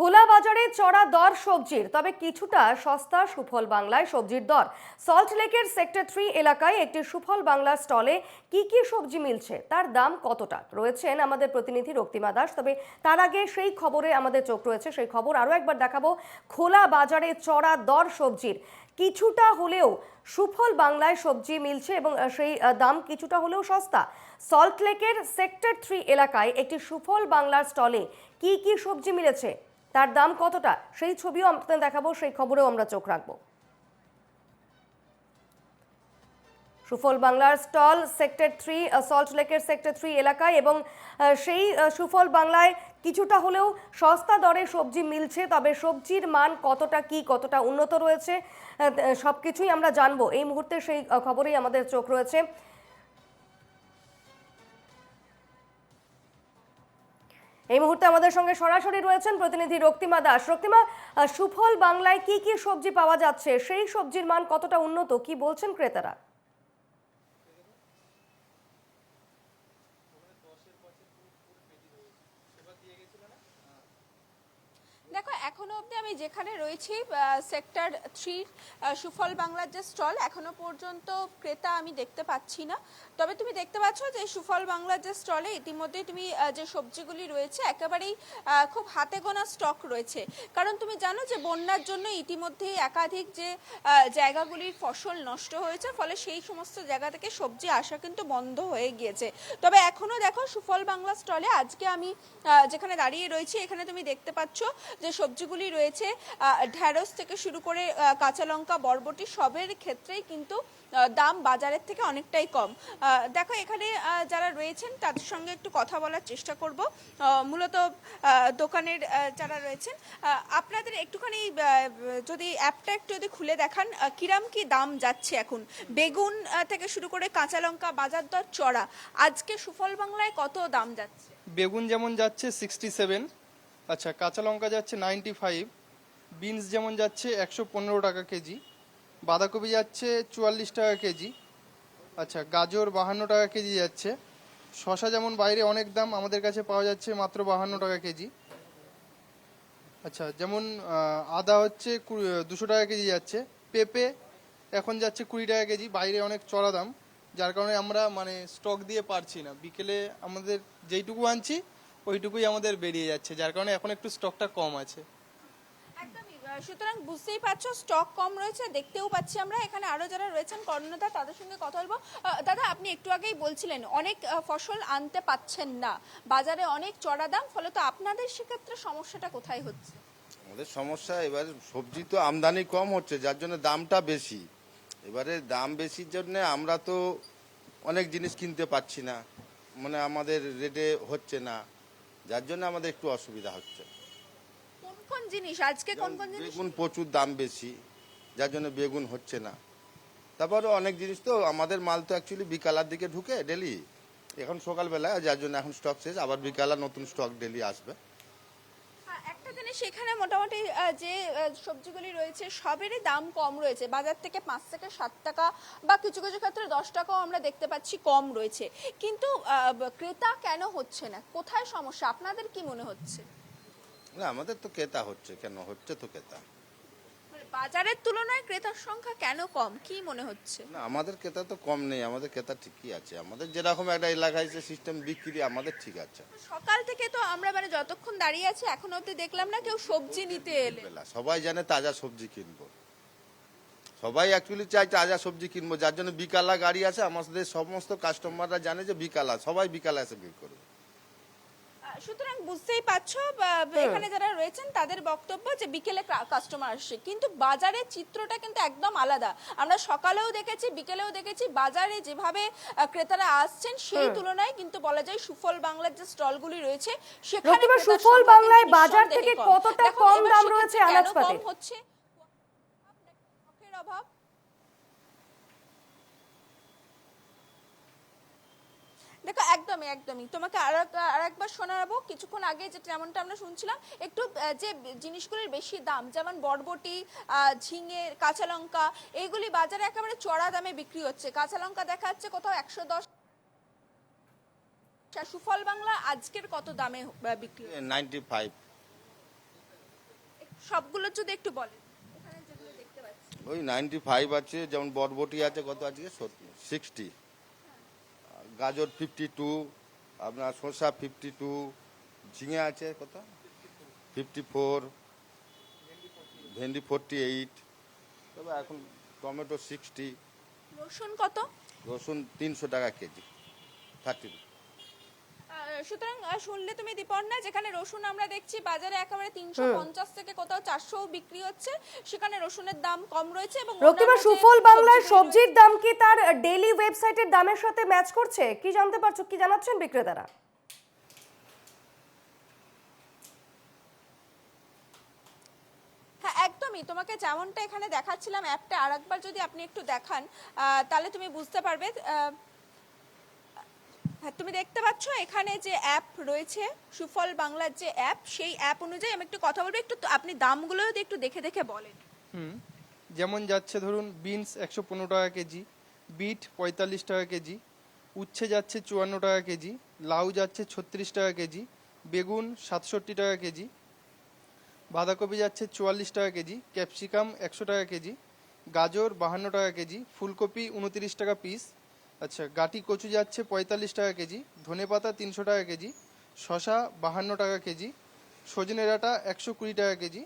খোলা বাজারে চড়া দর সবজির, তবে কিছুটা সস্তা সুফল বাংলায় সবজির দর। সল্ট লেকের সেক্টর থ্রি এলাকায় একটি সুফল বাংলার স্টলে কি কি সবজি মিলছে, তার দাম কতটা? রয়েছেন আমাদের প্রতিনিধি রক্তিমা দাস, তবে তার আগে সেই খবরে আমাদের চোখ রয়েছে, সেই খবর আরও একবার দেখাবো। খোলা বাজারে চড়া দর সবজির, কিছুটা হলেও সুফল বাংলায় সবজি মিলছে এবং সেই দাম কিছুটা হলেও সস্তা। সল্ট লেকের সেক্টর থ্রি এলাকায় একটি সুফল বাংলার স্টলে কি কি সবজি মিলেছে তার দাম কতটা? সেই ছবিও আপনাদের দেখাবো, সেই খবরেও আমরা চোখ রাখব। সুফল বাংলার স্টল, সেক্টর থ্রি সল্ট লেকের সেক্টর থ্রি এলাকায় এবং সেই সুফল বাংলায় কিছুটা হলেও সস্তা দরে সবজি মিলছে, তবে সবজির মান কতটা কি, কতটা উন্নত রয়েছে সব কিছুই আমরা জানব। এই মুহূর্তে সেই খবরেই আমাদের চোখ রয়েছে। এই মুহূর্তে আমাদের সঙ্গে সরাসরি রয়েছেন প্রতিনিধি রক্তিমা দাস। রক্তিমা সুফল বাংলায় কি কি সবজি পাওয়া যাচ্ছে? সেই সবজির মান কতটা উন্নত? কি বলছেন ক্রেতারা? দেখো, এখনও অবধি আমি যেখানে রয়েছি সেক্টর থ্রি সুফল বাংলার যে স্টল এখনও পর্যন্ত ক্রেতা আমি দেখতে পাচ্ছি না। তবে তুমি দেখতে পাচ্ছ যে সুফল বাংলার যে স্টলে ইতিমধ্যে তুমি যে সবজিগুলি রয়েছে, একেবারেই খুব হাতে গোনা স্টক রয়েছে। কারণ তুমি জানো যে বন্যার জন্য ইতিমধ্যেই একাধিক যে জায়গাগুলির ফসল নষ্ট হয়েছে, ফলে সেই সমস্ত জায়গা থেকে সবজি আসা কিন্তু বন্ধ হয়ে গিয়েছে। তবে এখনও দেখো, সুফল বাংলা স্টলে আজকে আমি যেখানে দাঁড়িয়ে রয়েছি, এখানে তুমি দেখতে পাচ্ছ যে সবজিগুলি রয়েছে ঢ্যাঁড়স থেকে শুরু করে কাঁচা লঙ্কা, বরবটি, সবের ক্ষেত্রেই কিন্তু দাম বাজারের থেকে অনেকটাই কম। দেখো এখানে যারা রয়েছেন তাদের সঙ্গে একটু কথা বলার চেষ্টা করব। মূলত দোকানের যারা রয়েছেন আপনাদের একটুখানি যদি অ্যাপটা একটু যদি খুলে দেখান কিরাম কি দাম যাচ্ছে এখন? বেগুন থেকে শুরু করে কাঁচা লঙ্কা, বাজার দর, চড়া। আজকে সুফল বাংলায় কত দাম যাচ্ছে? বেগুন যেমন যাচ্ছে সিক্সটি সেভেন আচ্ছা কাঁচা লঙ্কা যাচ্ছে নাইনটি ফাইভ বিনস যেমন যাচ্ছে একশো পনেরো টাকা কেজি, বাঁধাকপি যাচ্ছে চুয়াল্লিশ টাকা কেজি আচ্ছা গাজর বাহান্ন টাকা কেজি যাচ্ছে শশা যেমন বাইরে অনেক দাম, আমাদের কাছে পাওয়া যাচ্ছে মাত্র বাহান্ন টাকা কেজি আচ্ছা যেমন আদা হচ্ছে দুশো টাকা কেজি যাচ্ছে, পেঁপে এখন যাচ্ছে কুড়ি টাকা কেজি, বাইরে অনেক চড়া দাম, যার কারণে আমরা মানে স্টক দিয়ে পারছি না। বিকেলে আমাদের যেইটুকু আনছি ওইটুকুই আমাদের বেরিয়ে যাচ্ছে যার কারণে এখন একটু স্টকটা কম আছে। একদমই। সুতরাং বুঝতেই পারছ স্টক কম রয়েছে দেখতেও পাচ্ছি আমরা। এখানে আরও যারা রয়েছেন কর্ণধার তাদের সঙ্গে কথা বলব। দাদা আপনি একটু আগেই বলছিলেন অনেক ফসল আনতে পাচ্ছেন না। বাজারে অনেক চড়া দাম ফলে তো আপনাদের সেক্ষেত্রে সমস্যাটা কোথায় হচ্ছে? আমাদের সমস্যা এবার সবজি তো আমদানি কম হচ্ছে যার জন্য দামটা বেশি। এবারে দাম বেশির জন্য আমরা তো অনেক জিনিস কিনতে পাচ্ছি না মানে আমাদের রেটে হচ্ছে না। যার জন্য আমাদের একটু অসুবিধা হচ্ছে। কোন কোন জিনিস? আজকে কোন কোন জিনিস? বেগুন প্রচুর দাম বেশি যার জন্য বেগুন হচ্ছে না। তারপরে অনেক জিনিস তো আমাদের মাল তো অ্যাকচুয়ালি বিকালার দিকে ঢুকে ডেলি এখন সকালবেলা যার জন্য এখন স্টক শেষ আবার বিকালা নতুন স্টক ডেলি আসবে। হ্যাঁ, সেখানে মোটামুটি যে সবজিগুলি রয়েছে সবেরই দাম কম রয়েছে। বাজার থেকে পাঁচ থেকে সাত টাকা বা কিছু কিছু ক্ষেত্রে দশ টাকাও আমরা দেখতে পাচ্ছি কম রয়েছে। কিন্তু ক্রেতা কেন হচ্ছে না? কোথায় সমস্যা? আপনাদের কি মনে হচ্ছে? না আমাদের তো ক্রেতা হচ্ছে। কেন? হচ্ছে তো ক্রেতা। বাজারের তুলনায় ক্রেতার সংখ্যা কেন কম? কি মনে হচ্ছে? না আমাদের ক্রেতা তো কম নেই আমাদের ক্রেতা ঠিকই আছে। আমাদের যেরকম একটা এলাকায় যে সিস্টেম বিক্রি আমাদের ঠিক আছে। সকাল থেকে তো আমরা মানে যতক্ষণ দাঁড়িয়ে আছি এখন অবধি দেখলাম না কেউ সবজি নিতে এলে। বেলা সবাই জানে তাজা সবজি কিনবো। সবাই অ্যাকচুয়ালি চাই তাজা সবজি কিনবো যার জন্য বিকালা গাড়ি আছে আমাদের সমস্ত কাস্টমাররা জানে যে বিকালা সবাই বিকালা এসে বিল করবে। সুতরাং বুঝতেই পারছ এখানে যারা রয়েছেন তাদের বক্তব্য যে বিকেলে কাস্টমার আসছে। কিন্তু বাজারের চিত্রটা কিন্তু একদম আলাদা। আমরা সকালেও দেখেছি বিকেলেও দেখেছি বাজারে যেভাবে ক্রেতারা আসছেন সেই তুলনায় কিন্তু বলা যায় সুফল বাংলার যে স্টলগুলি রয়েছে সেখানে সুফল বাংলায় বাজার থেকে। কতটা কম দাম রয়েছে কেন কম হচ্ছে? অভাব দেখো একদমই একদমই। তোমাকে আর আর একবার শোনাবো কিছুক্ষণ আগে যে যেমনটা আমরা শুনছিলাম একটু যে জিনিসগুলির বেশি দাম যেমন বরবটি ঝিঙে কাঁচা লঙ্কা এইগুলি বাজারে একেবারে চড়া দামে বিক্রি হচ্ছে। কাঁচা লঙ্কা দেখা যাচ্ছে কোথাও একশো দশ সুফল বাংলা আজকের কত দামে বিক্রি নাইনটি ফাইভ সবগুলো যদি একটু বলেন ওই নাইনটি ফাইভ আছে যেমন বরবটি আছে কত আছে? সিক্সটি গাজর ফিফটি টু আপনার শসা ফিফটি টু ঝিঙে আছে কত? ফিফটি ফোর ভেন্ডি ফোরটি এইট তবে এখন টমেটো সিক্সটি রসুন কত? রসুন তিনশো টাকা কেজি থার্টি সুতরাং শুনলে তুমি দীপর্ণা যেখানে রসুন আমরা দেখছি বাজারে একেবারে তিনশো পঞ্চাশ থেকে কোথাও চারশো বিক্রি হচ্ছে সেখানে রসুনের দাম কম রয়েছে এবং রক্তিমা সুফল বাংলার সবজির দাম কি তার ডেইলি ওয়েবসাইটের দামের সাথে ম্যাচ করছে? কি জানতে পারছ কি জানাচ্ছেন বিক্রেতারা? হ্যাঁ একদমই। তোমাকে যেমনটা এখানে দেখাচ্ছিলাম অ্যাপটা আরেকবার যদি আপনি একটু দেখান তাহলে তুমি বুঝতে পারবে হ্যাঁ তুমি দেখতে পাচ্ছ এখানে যে অ্যাপ রয়েছে, সুফল বাংলার যে অ্যাপ সেই অ্যাপ অনুযায়ী আমি একটু কথা বলব। একটু আপনি দামগুলো যদি একটু দেখে দেখে বলেন। হুম, যেমন যাচ্ছে ধরুন বিনস একশো পনেরো টাকা কেজি বিট পঁয়তাল্লিশ টাকা কেজি, উচ্ছে যাচ্ছে চুয়ান্ন টাকা কেজি, লাউ যাচ্ছে ছত্রিশ টাকা কেজি, বেগুন সাতষট্টি টাকা কেজি, বাঁধাকপি যাচ্ছে চুয়াল্লিশ টাকা কেজি, ক্যাপসিকাম একশো টাকা কেজি, গাজর বাহান্ন টাকা কেজি, ফুলকপি উনতিরিশ টাকা পিস আচ্ছা গাটি কচু যাচ্ছে পঁয়তাল্লিশ টাকা কেজি, ধনে পাতা তিনশো টাকা কেজি শশা বাহান্ন টাকা কেজি, সজনে ডাঁটা একশো কুড়ি টাকা কেজি,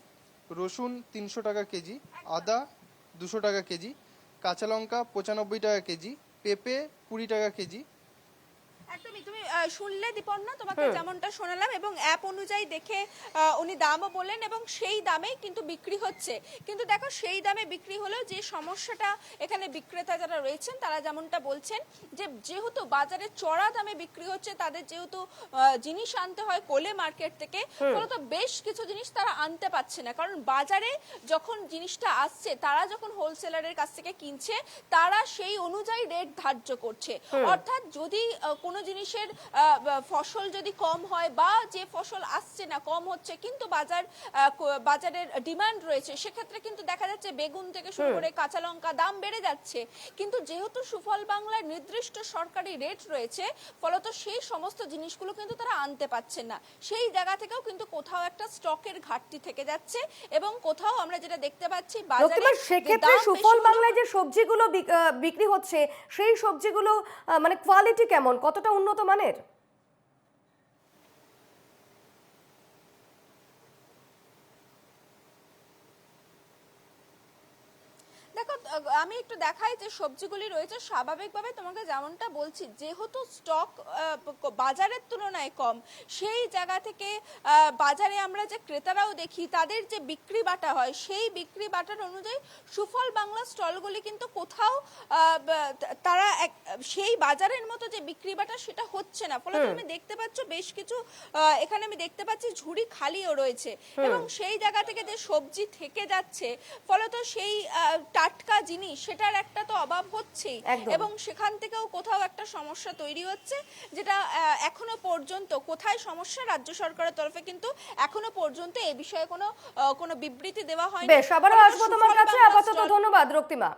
রসুন তিনশো টাকা কেজি, আদা দুশো টাকা কেজি, কাঁচা লঙ্কা পঁচানব্বই টাকা কেজি, পেঁপে কুড়ি টাকা কেজি একদমই। তুমি শুনলে দীপর্ণা তোমাকে যেমনটা শোনালাম এবং অ্যাপ অনুযায়ী দেখে উনি দামও বললেন এবং সেই দামে কিন্তু বিক্রি হচ্ছে। কিন্তু দেখো সেই দামে বিক্রি হলেও যে সমস্যাটা এখানে বিক্রেতা যারা রয়েছেন তারা যেমনটা বলছেন যে যেহেতু বাজারে চড়া দামে বিক্রি হচ্ছে তাদের যেহেতু জিনিস আনতে হয় কোলে মার্কেট থেকে ফলত বেশ কিছু জিনিস তারা আনতে পারছে না। কারণ বাজারে যখন জিনিসটা আসছে তারা যখন হোলসেলারের কাছ থেকে কিনছে তারা সেই অনুযায়ী রেট ধার্য করছে। অর্থাৎ যদি কোনো জিনিসের ফসল যদি কম হয় বা যে ফসল আসছে না কম হচ্ছে কিন্তু বাজার বাজারের ডিমান্ড রয়েছে সেক্ষেত্রে কিন্তু দেখা যাচ্ছে বেগুন থেকে শুরু করে কাঁচা লঙ্কা দাম বেড়ে যাচ্ছে। কিন্তু যেহেতু সুফল বাংলার নির্দিষ্ট সরকারি রেট রয়েছে ফলত সেই সমস্ত জিনিসগুলো কিন্তু তারা আনতে পারছেন না। সেই জায়গা থেকেও কিন্তু কোথাও একটা স্টকের ঘাটতি থেকে যাচ্ছে এবং কোথাও আমরা যেটা দেখতে পাচ্ছি বাজারে সেক্ষেত্রে সুফল বাংলায় যে সবজিগুলো বিক- বিক্রি হচ্ছে সেই সবজিগুলো মানে কোয়ালিটি কেমন? কতটা উন্নত মানের দেখো আহ, আমি একটু দেখাই যে সবজিগুলি রয়েছে স্বাভাবিকভাবে তোমাকে যেমনটা বলছি যেহেতু স্টক বাজারের তুলনায় কম সেই জায়গা থেকে বাজারে আমরা যে ক্রেতারাও দেখি তাদের যে বিক্রি বাটা হয় সেই বিক্রি বাটার অনুযায়ী সুফল বাংলা স্টলগুলি কিন্তু কোথাও তারা এক- সেই বাজারের মতো যে বিক্রি বাটা সেটা হচ্ছে না। ফলে তুমি দেখতে পাচ্ছ বেশ কিছু এখানে আমি দেখতে পাচ্ছি ঝুড়ি খালিও রয়েছে এবং সেই জায়গা থেকে যে সবজি থেকে যাচ্ছে ফলত সেই টাটকা জিনিস সেটার একটা তো অভাব হচ্ছেই। এবং সেখান থেকেও কোথাও একটা সমস্যা তৈরি হচ্ছে যেটা এখনও পর্যন্ত কোথায় সমস্যা রাজ্য সরকারের তরফে কিন্তু এখনও পর্যন্ত এ বিষয়ে কোনো কোনো বিবৃতি দেওয়া হয়নি। বেশ আবারও আসব তোমার কাছে। আপাতত ধন্যবাদ রক্তিমা।